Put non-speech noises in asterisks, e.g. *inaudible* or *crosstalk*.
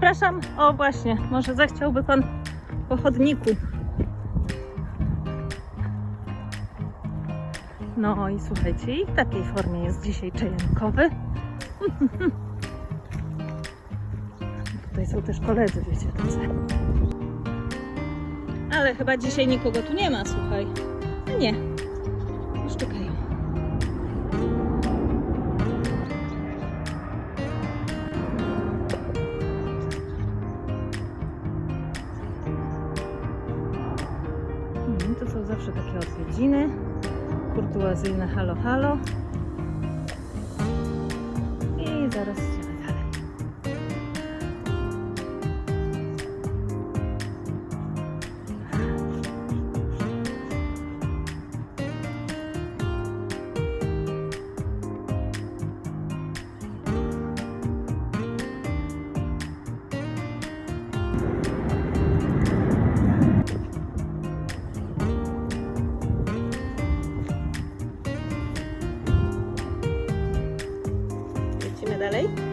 Przepraszam, o właśnie, może zechciałby pan po chodniku. No i słuchajcie, i w takiej formie jest dzisiaj czejankowy. *laughs* Tutaj są też koledzy, wiecie, tacy. Ale chyba dzisiaj nikogo tu nie ma, słuchaj. A nie, już czekają. To są zawsze takie odwiedziny. Kurtuazyjne halo halo. I zaraz idziemy dalej. Lecimy dalej.